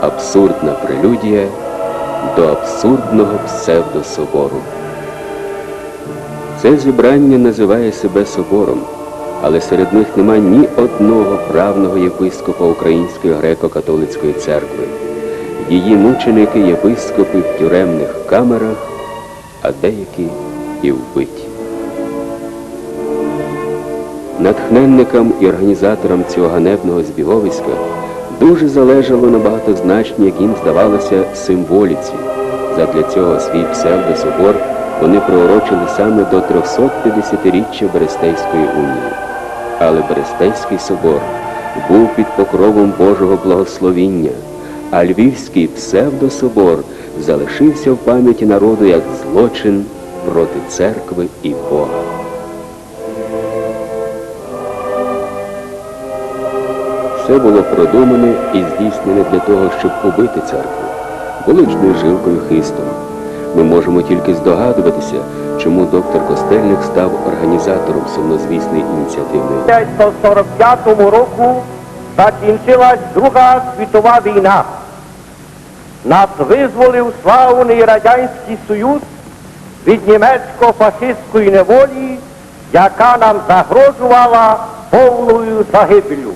абсурдна прелюдія до абсурдного псевдособору. Це зібрання називає себе собором, але серед них нема ні одного правного єпископа Української греко-католицької церкви. Її мученики єпископи в тюремних камерах, а деякі і вбиті. Натхненникам і організаторам цього ганебного збіговиська дуже залежало на багатозначній, як їм здавалося, символіці. Задля цього свій псевдособор вони приурочили саме до 350-річчя Берестейської унії. Але Берестейський собор був під покровом Божого благословіння, а Львівський псевдособор залишився в пам'яті народу як злочин проти церкви і Бога. Все було продумане і здійснене для того, щоб убити церкву, буличною жилкою хистом. Ми можемо тільки здогадуватися, чому доктор Костельник став організатором сумнозвісної ініціативної. 1945 року закінчилась Друга світова війна. Нас визволив славний Радянський Союз від німецько-фашистської неволі, яка нам загрожувала повною загибелью.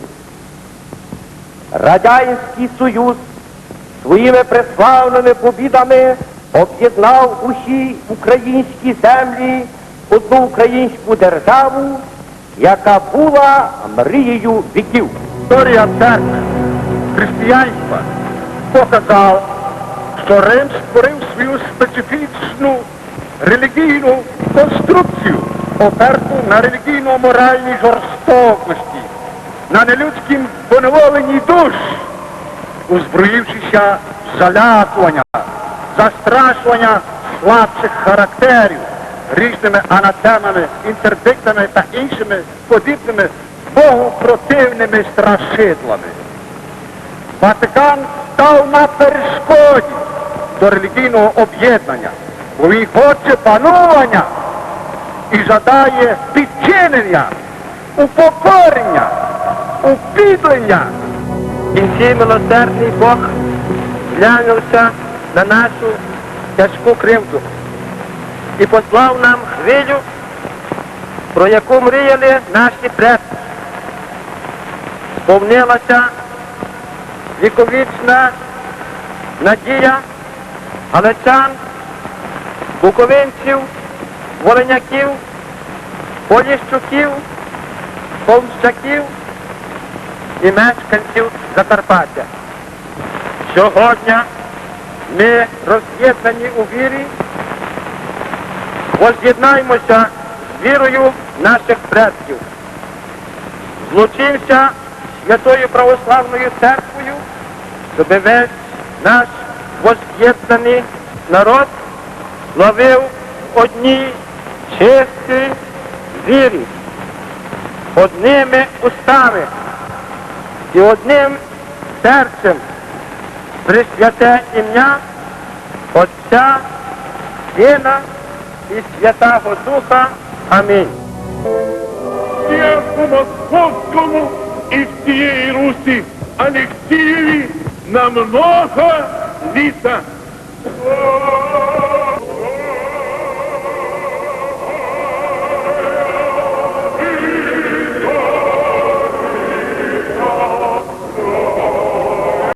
Радянський Союз своїми преславними побідами об'єднав усі українські землі одну українську державу, яка була мрією віків. Історія церкви, християнства показала, що Рим створив свою специфічну релігійну конструкцію, оперту на релігійно-моральній жорстокості, на нелюдськім поневоленні душ, узброївшися залякування, застрашування слабших характерів різними анатемами, інтердиктами та іншими подібними Богу противними страшидлами. Ватикан став на перешкоді до релігійного об'єднання, бо він хоче панування і жадає підчинення, упокорення, упідлення. В кінці милосердний Бог глянувся на нашу тяжку кривду і послав нам хвилю, про яку мріяли наші предки. Сповнилася віковічна надія галичан, буковинців, воленяків, поліщуків, полщаків і мешканців Закарпаття. Сьогодні ми роз'єднані у вірі, воз'єднаємося з вірою наших предків. Злучимося Святою Православною Церквою, щоб весь наш воз'єднаний народ славив в одній чистій вірі, одними устами і одним серцем присвяте ім'я Отця, Сина і Святого Духа. Амінь. Киеву Московскому и всей Руси Алексееве на много літа.